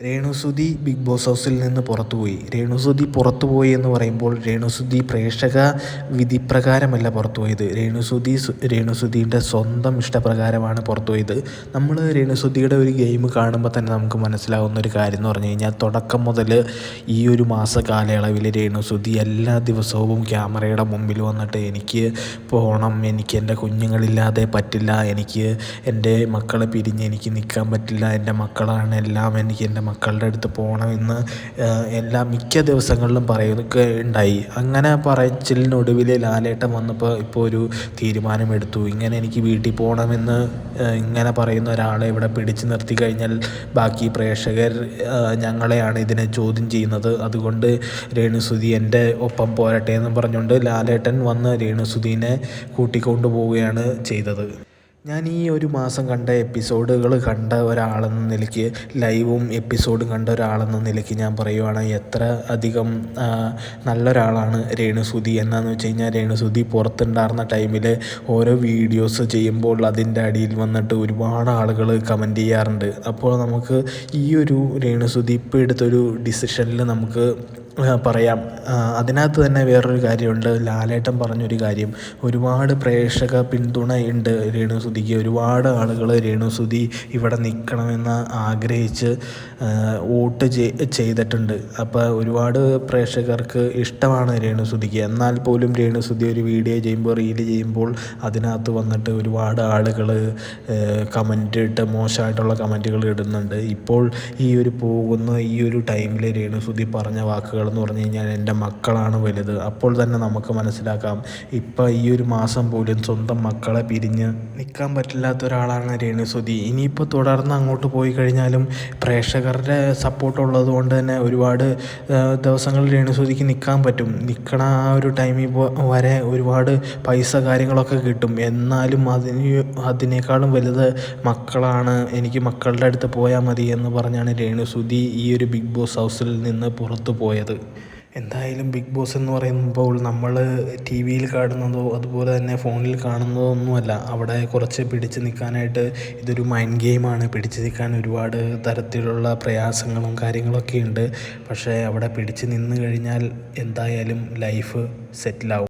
രേണുസുതി big boss ഹൗസിൽ നിന്ന് പുറത്തുപോയി. രേണുസുതി പുറത്തുപോയി എന്ന് പറയുമ്പോൾ രേണുസുതി പ്രേക്ഷക വിധിപ്രകാരമല്ല പുറത്തുപോയത്. രേണുസുതി രേണുസുതിയുടെ സ്വന്തം ഇഷ്ടപ്രകാരമാണ് പുറത്തുപോയത്. നമ്മൾ രേണുസുതിയുടെ ഒരു ഗെയിം കാണുമ്പോൾ തന്നെ നമുക്ക് മനസ്സിലാവുന്ന ഒരു കാര്യം എന്ന് പറഞ്ഞു കഴിഞ്ഞാൽ തുടക്കം മുതൽ ഈ ഒരു മാസ കാലയളവിൽ രേണുസുതി എല്ലാ ദിവസവും ക്യാമറയുടെ മുമ്പിൽ വന്നിട്ട് എനിക്ക് പോകണം എനിക്ക് എന്റെ കുഞ്ഞുങ്ങളില്ലാതെ പറ്റില്ല എനിക്ക് എന്റെ മക്കളെ പിരിഞ്ഞ് എനിക്ക് നിൽക്കാൻ പറ്റില്ല എന്റെ മക്കളാണ് എല്ലാം എനിക്ക് എന്റെ മക്കളുടെ അടുത്ത് പോകണമെന്ന് എല്ലാ മിക്ക ദിവസങ്ങളിലും പറയുകയൊക്കെ ഉണ്ടായി. അങ്ങനെ പറച്ചിലിനൊടുവിൽ ലാലേട്ടൻ വന്നപ്പോൾ ഇപ്പോൾ ഒരു തീരുമാനമെടുത്തു. ഇങ്ങനെ എനിക്ക് വീട്ടിൽ പോകണമെന്ന് ഇങ്ങനെ പറയുന്ന ഒരാളെ ഇവിടെ പിടിച്ചു നിർത്തി കഴിഞ്ഞാൽ ബാക്കി പ്രേക്ഷകർ ഞങ്ങളെയാണ് ഇതിനെ ചോദ്യം ചെയ്യുന്നത്. അതുകൊണ്ട് രേണുസുതി എന്റെ ഒപ്പം പോരട്ടെ എന്ന് പറഞ്ഞുകൊണ്ട് ലാലേട്ടൻ വന്ന് രേണുസുതിനെ കൂട്ടിക്കൊണ്ടു പോവുകയാണ് ചെയ്തത്. ഞാൻ ഈ ഒരു മാസം കണ്ട എപ്പിസോഡുകൾ കണ്ട ഒരാളെന്ന നിലയ്ക്ക് ലൈവും എപ്പിസോഡും കണ്ട ഒരാളെന്ന നിലയ്ക്ക് ഞാൻ പറയുവാണ് എത്ര അധികം നല്ലൊരാളാണ് രേണുസുതി എന്നാന്ന് വെച്ച് കഴിഞ്ഞാൽ രേണുസുതി പുറത്തുണ്ടായിരുന്ന ടൈമിൽ ഓരോ വീഡിയോസ് ചെയ്യുമ്പോൾ അതിന്റെ അടിയിൽ വന്നിട്ട് ഒരുപാട് ആളുകൾ കമന്റ് ചെയ്യാറുണ്ട്. അപ്പോൾ നമുക്ക് ഈ ഒരു രേണുസുതി ഇപ്പോൾ എടുത്തൊരു ഡിസിഷനിൽ നമുക്ക് പറയാം. അതിനകത്ത് തന്നെ വേറൊരു കാര്യമുണ്ട്. ലാലേട്ടൻ പറഞ്ഞൊരു കാര്യം. ഒരുപാട് പ്രേക്ഷക പിന്തുണയുണ്ട് രേണുസുതിക്ക് ഒരുപാട് ആളുകൾ രേണുസുതി ഇവിടെ നിൽക്കണമെന്ന് ആഗ്രഹിച്ച് വോട്ട് ചെയ്തിട്ടുണ്ട്. അപ്പോൾ ഒരുപാട് പ്രേക്ഷകർക്ക് ഇഷ്ടമാണ് രേണുസുതിക്ക് എന്നാൽ പോലും രേണുസുതി ഒരു വീഡിയോ ചെയ്യുമ്പോൾ റീൽ ചെയ്യുമ്പോൾ അതിനകത്ത് വന്നിട്ട് ഒരുപാട് ആളുകൾ കമന്റ് ഇട്ട് മോശമായിട്ടുള്ള കമന്റുകൾ ഇടുന്നുണ്ട്. ഇപ്പോൾ ഈ ഒരു പോകുന്ന ഈ ഒരു ടൈമിൽ രേണുസുതി പറഞ്ഞ വാക്കുകൾ എന്ന് പറഞ്ഞു കഴിഞ്ഞാൽ എന്റെ മക്കളാണ് വലുത്. അപ്പോൾ തന്നെ നമുക്ക് മനസ്സിലാക്കാം ഇപ്പം ഈ ഒരു മാസം പോലും സ്വന്തം മക്കളെ പിരിഞ്ഞ് നിൽക്കാൻ പറ്റില്ലാത്ത ഒരാളാണ് രേണുസുതി ഇനിയിപ്പോൾ തുടർന്ന് അങ്ങോട്ട് പോയി കഴിഞ്ഞാലും പ്രേക്ഷകരുടെ സപ്പോർട്ട് ഉള്ളത് കൊണ്ട് തന്നെ ഒരുപാട് ദിവസങ്ങൾ രേണുസുതിക്ക് നിൽക്കാൻ പറ്റും. നിൽക്കണ ആ ഒരു ടൈമിൽ വരെ ഒരുപാട് പൈസ കാര്യങ്ങളൊക്കെ കിട്ടും. എന്നാലും അതിന് അതിനേക്കാളും വലുത് മക്കളാണ്. എനിക്ക് മക്കളുടെ അടുത്ത് പോയാൽ മതി എന്ന് പറഞ്ഞാണ് രേണുസുതി ഈ ഒരു ബിഗ് ബോസ് ഹൗസിൽ നിന്ന് പുറത്തു പോയത്. എന്തായാലും ബിഗ് ബോസ് എന്ന് പറയുമ്പോൾ നമ്മൾ ടി വിയിൽ കാണുന്നതോ അതുപോലെ തന്നെ ഫോണിൽ കാണുന്നതോ ഒന്നുമല്ല അവിടെ കുറച്ച് പിടിച്ചു നിൽക്കാനായിട്ട് ഇതൊരു മൈൻഡ് ഗെയിമാണ് പിടിച്ചു നിൽക്കാൻ ഒരുപാട് തരത്തിലുള്ള പ്രയാസങ്ങളും കാര്യങ്ങളൊക്കെ ഉണ്ട്. പക്ഷേ അവിടെ പിടിച്ചു നിന്ന് കഴിഞ്ഞാൽ എന്തായാലും ലൈഫ് സെറ്റിലാവും